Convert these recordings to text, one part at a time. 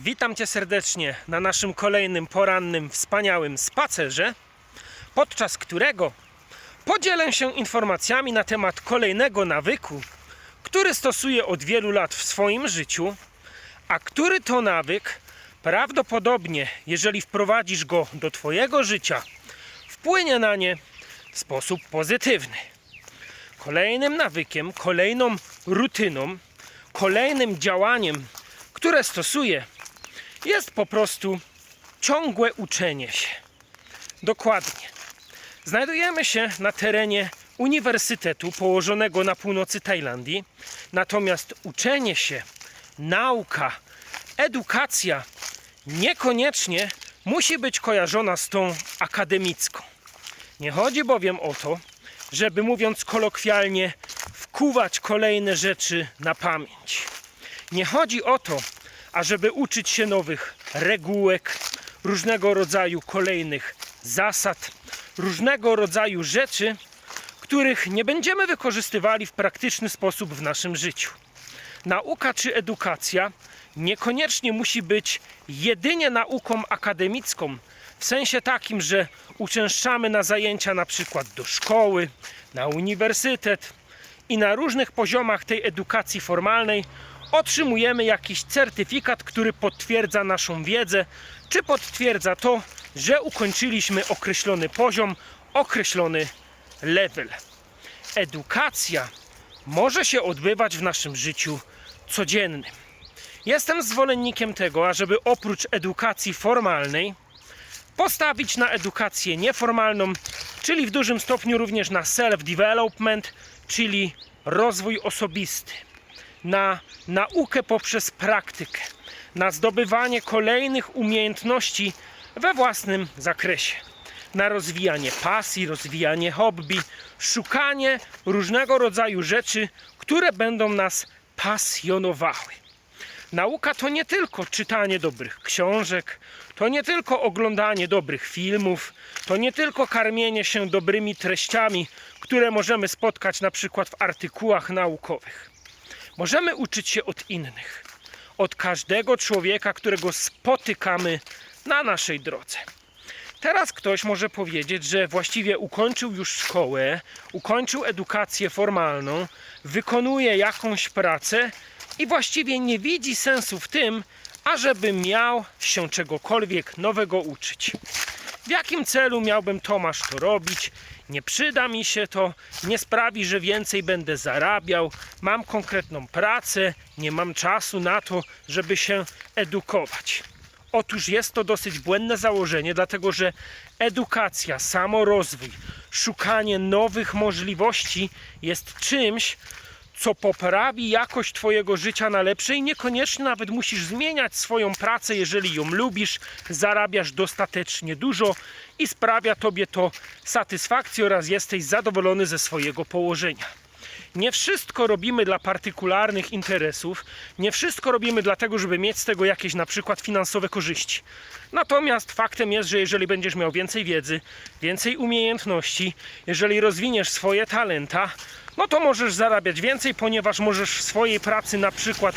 Witam Cię serdecznie na naszym kolejnym porannym, wspaniałym spacerze, podczas którego podzielę się informacjami na temat kolejnego nawyku, który stosuję od wielu lat w swoim życiu, a który to nawyk prawdopodobnie, jeżeli wprowadzisz go do Twojego życia, wpłynie na nie w sposób pozytywny. Kolejnym nawykiem, kolejną rutyną, kolejnym działaniem, które stosuję, jest po prostu ciągłe uczenie się. Dokładnie. Znajdujemy się na terenie uniwersytetu położonego na północy Tajlandii, natomiast uczenie się, nauka, edukacja niekoniecznie musi być kojarzona z tą akademicką. Nie chodzi bowiem o to, żeby mówiąc kolokwialnie, wkuwać kolejne rzeczy na pamięć. Nie chodzi o to, ażeby uczyć się nowych regułek, różnego rodzaju kolejnych zasad, różnego rodzaju rzeczy, których nie będziemy wykorzystywali w praktyczny sposób w naszym życiu. Nauka czy edukacja niekoniecznie musi być jedynie nauką akademicką, w sensie takim, że uczęszczamy na zajęcia na przykład do szkoły, na uniwersytet i na różnych poziomach tej edukacji formalnej otrzymujemy jakiś certyfikat, który potwierdza naszą wiedzę, czy potwierdza to, że ukończyliśmy określony poziom, określony level. Edukacja może się odbywać w naszym życiu codziennym. Jestem zwolennikiem tego, ażeby oprócz edukacji formalnej postawić na edukację nieformalną, czyli w dużym stopniu również na self-development, czyli rozwój osobisty, na naukę poprzez praktykę, na zdobywanie kolejnych umiejętności we własnym zakresie, na rozwijanie pasji, rozwijanie hobby, szukanie różnego rodzaju rzeczy, które będą nas pasjonowały. Nauka to nie tylko czytanie dobrych książek, to nie tylko oglądanie dobrych filmów, to nie tylko karmienie się dobrymi treściami, które możemy spotkać na przykład w artykułach naukowych. Możemy uczyć się od innych, od każdego człowieka, którego spotykamy na naszej drodze. Teraz ktoś może powiedzieć, że właściwie ukończył już szkołę, ukończył edukację formalną, wykonuje jakąś pracę i właściwie nie widzi sensu w tym, ażeby miał się czegokolwiek nowego uczyć. W jakim celu miałbym Tomasz to robić? Nie przyda mi się to, nie sprawi, że więcej będę zarabiał, mam konkretną pracę, nie mam czasu na to, żeby się edukować. Otóż jest to dosyć błędne założenie, dlatego że edukacja, samorozwój, szukanie nowych możliwości jest czymś, co poprawi jakość Twojego życia na lepsze i niekoniecznie nawet musisz zmieniać swoją pracę, jeżeli ją lubisz, zarabiasz dostatecznie dużo i sprawia Tobie to satysfakcję oraz jesteś zadowolony ze swojego położenia. Nie wszystko robimy dla partykularnych interesów, nie wszystko robimy dlatego, żeby mieć z tego jakieś na przykład finansowe korzyści. Natomiast faktem jest, że jeżeli będziesz miał więcej wiedzy, więcej umiejętności, jeżeli rozwiniesz swoje talenta, no to możesz zarabiać więcej, ponieważ możesz w swojej pracy na przykład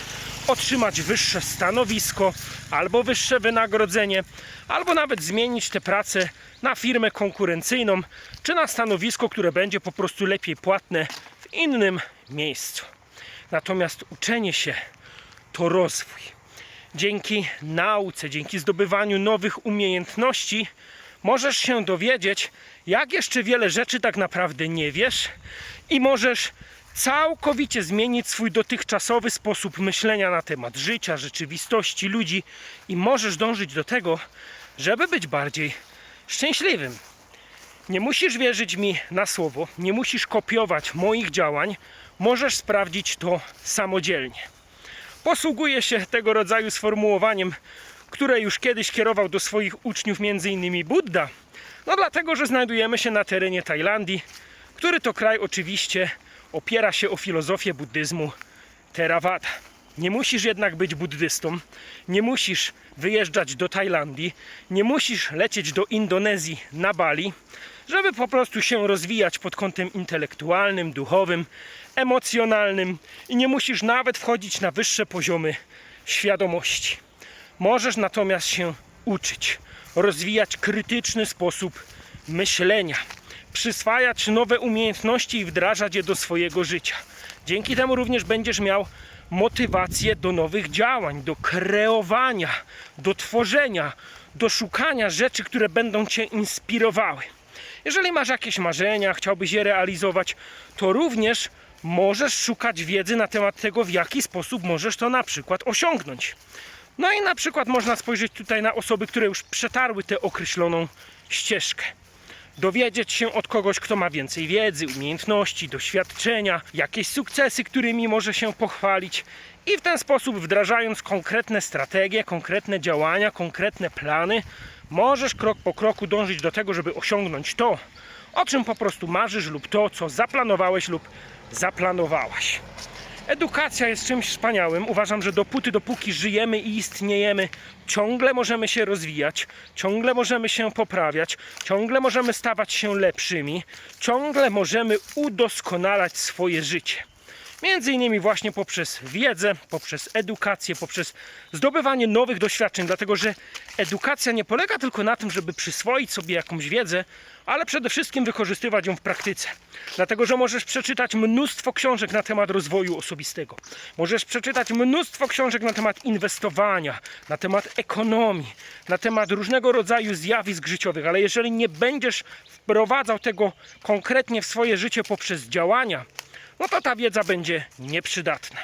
otrzymać wyższe stanowisko albo wyższe wynagrodzenie, albo nawet zmienić tę pracę na firmę konkurencyjną, czy na stanowisko, które będzie po prostu lepiej płatne w innym miejscu. Natomiast uczenie się to rozwój. Dzięki nauce, dzięki zdobywaniu nowych umiejętności, możesz się dowiedzieć, jak jeszcze wiele rzeczy tak naprawdę nie wiesz, i możesz całkowicie zmienić swój dotychczasowy sposób myślenia na temat życia, rzeczywistości, ludzi, i możesz dążyć do tego, żeby być bardziej szczęśliwym. Nie musisz wierzyć mi na słowo, nie musisz kopiować moich działań, możesz sprawdzić to samodzielnie. Posługuję się tego rodzaju sformułowaniem, które już kiedyś kierował do swoich uczniów m.in. Buddha. No dlatego, że znajdujemy się na terenie Tajlandii, który to kraj oczywiście opiera się o filozofię buddyzmu Theravada. Nie musisz jednak być buddystą, nie musisz wyjeżdżać do Tajlandii, nie musisz lecieć do Indonezji na Bali, żeby po prostu się rozwijać pod kątem intelektualnym, duchowym, emocjonalnym i nie musisz nawet wchodzić na wyższe poziomy świadomości. Możesz natomiast się uczyć, rozwijać krytyczny sposób myślenia, przyswajać nowe umiejętności i wdrażać je do swojego życia. Dzięki temu również będziesz miał motywację do nowych działań, do kreowania, do tworzenia, do szukania rzeczy, które będą cię inspirowały. Jeżeli masz jakieś marzenia, chciałbyś je realizować, to również możesz szukać wiedzy na temat tego, w jaki sposób możesz to na przykład osiągnąć. No i na przykład można spojrzeć tutaj na osoby, które już przetarły tę określoną ścieżkę. Dowiedzieć się od kogoś, kto ma więcej wiedzy, umiejętności, doświadczenia, jakieś sukcesy, którymi może się pochwalić, i w ten sposób, wdrażając konkretne strategie, konkretne działania, konkretne plany, możesz krok po kroku dążyć do tego, żeby osiągnąć to, o czym po prostu marzysz, lub to, co zaplanowałeś lub zaplanowałaś. Edukacja jest czymś wspaniałym. Uważam, że dopóty, dopóki żyjemy i istniejemy, ciągle możemy się rozwijać, ciągle możemy się poprawiać, ciągle możemy stawać się lepszymi, ciągle możemy udoskonalać swoje życie. Między innymi właśnie poprzez wiedzę, poprzez edukację, poprzez zdobywanie nowych doświadczeń, dlatego że edukacja nie polega tylko na tym, żeby przyswoić sobie jakąś wiedzę, ale przede wszystkim wykorzystywać ją w praktyce. Dlatego, że możesz przeczytać mnóstwo książek na temat rozwoju osobistego. Możesz przeczytać mnóstwo książek na temat inwestowania, na temat ekonomii, na temat różnego rodzaju zjawisk życiowych, ale jeżeli nie będziesz wprowadzał tego konkretnie w swoje życie poprzez działania, no to ta wiedza będzie nieprzydatna.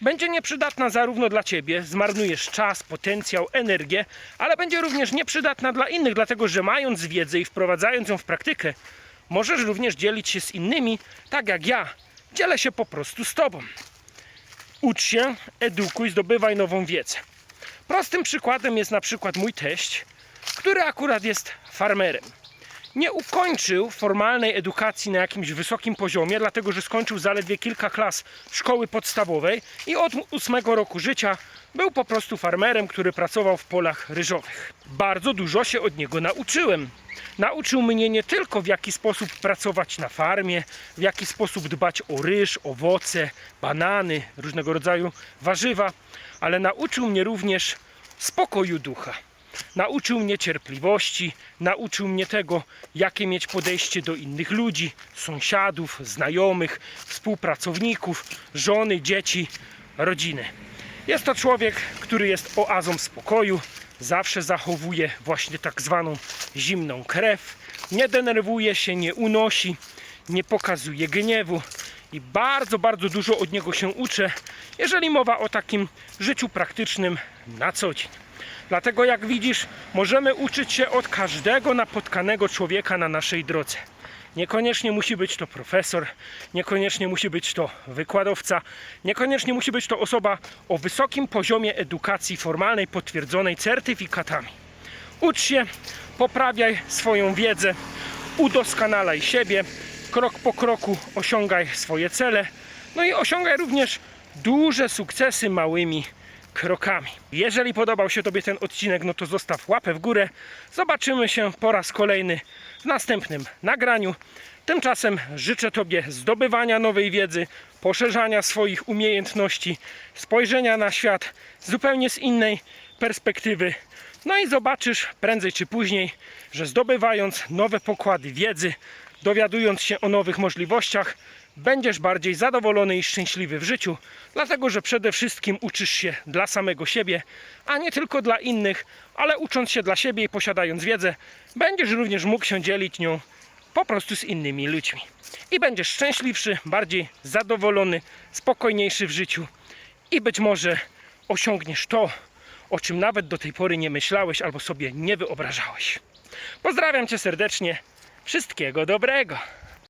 Będzie nieprzydatna zarówno dla ciebie, zmarnujesz czas, potencjał, energię, ale będzie również nieprzydatna dla innych, dlatego że mając wiedzę i wprowadzając ją w praktykę, możesz również dzielić się z innymi, tak jak ja. Dzielę się po prostu z tobą. Ucz się, edukuj, zdobywaj nową wiedzę. Prostym przykładem jest na przykład mój teść, który akurat jest farmerem nie ukończył formalnej edukacji na jakimś wysokim poziomie, dlatego że skończył zaledwie kilka klas szkoły podstawowej i od ósmego roku życia był po prostu farmerem, który pracował w polach ryżowych. Bardzo dużo się od niego nauczyłem. Nauczył mnie nie tylko w jaki sposób pracować na farmie, w jaki sposób dbać o ryż, owoce, banany, różnego rodzaju warzywa, ale nauczył mnie również spokoju ducha. Nauczył mnie cierpliwości, nauczył mnie tego, jakie mieć podejście do innych ludzi, sąsiadów, znajomych, współpracowników, żony, dzieci, rodziny. Jest to człowiek, który jest oazą spokoju, zawsze zachowuje właśnie tak zwaną zimną krew, nie denerwuje się, nie unosi, nie pokazuje gniewu i bardzo, bardzo dużo od niego się uczę, jeżeli mowa o takim życiu praktycznym na co dzień. Dlatego jak widzisz, możemy uczyć się od każdego napotkanego człowieka na naszej drodze. Niekoniecznie musi być to profesor, niekoniecznie musi być to wykładowca, niekoniecznie musi być to osoba o wysokim poziomie edukacji formalnej, potwierdzonej certyfikatami. Ucz się, poprawiaj swoją wiedzę, udoskonalaj siebie, krok po kroku osiągaj swoje cele, no i osiągaj również duże sukcesy małymi krokami. Jeżeli podobał się Tobie ten odcinek, no to zostaw łapę w górę. Zobaczymy się po raz kolejny w następnym nagraniu. Tymczasem życzę Tobie zdobywania nowej wiedzy, poszerzania swoich umiejętności, spojrzenia na świat zupełnie z innej perspektywy. No i zobaczysz prędzej czy później, że zdobywając nowe pokłady wiedzy, dowiadując się o nowych możliwościach, będziesz bardziej zadowolony i szczęśliwy w życiu, dlatego że przede wszystkim uczysz się dla samego siebie, a nie tylko dla innych, ale ucząc się dla siebie i posiadając wiedzę, będziesz również mógł się dzielić nią po prostu z innymi ludźmi. I będziesz szczęśliwszy, bardziej zadowolony, spokojniejszy w życiu i być może osiągniesz to, o czym nawet do tej pory nie myślałeś albo sobie nie wyobrażałeś. Pozdrawiam Cię serdecznie. Wszystkiego dobrego.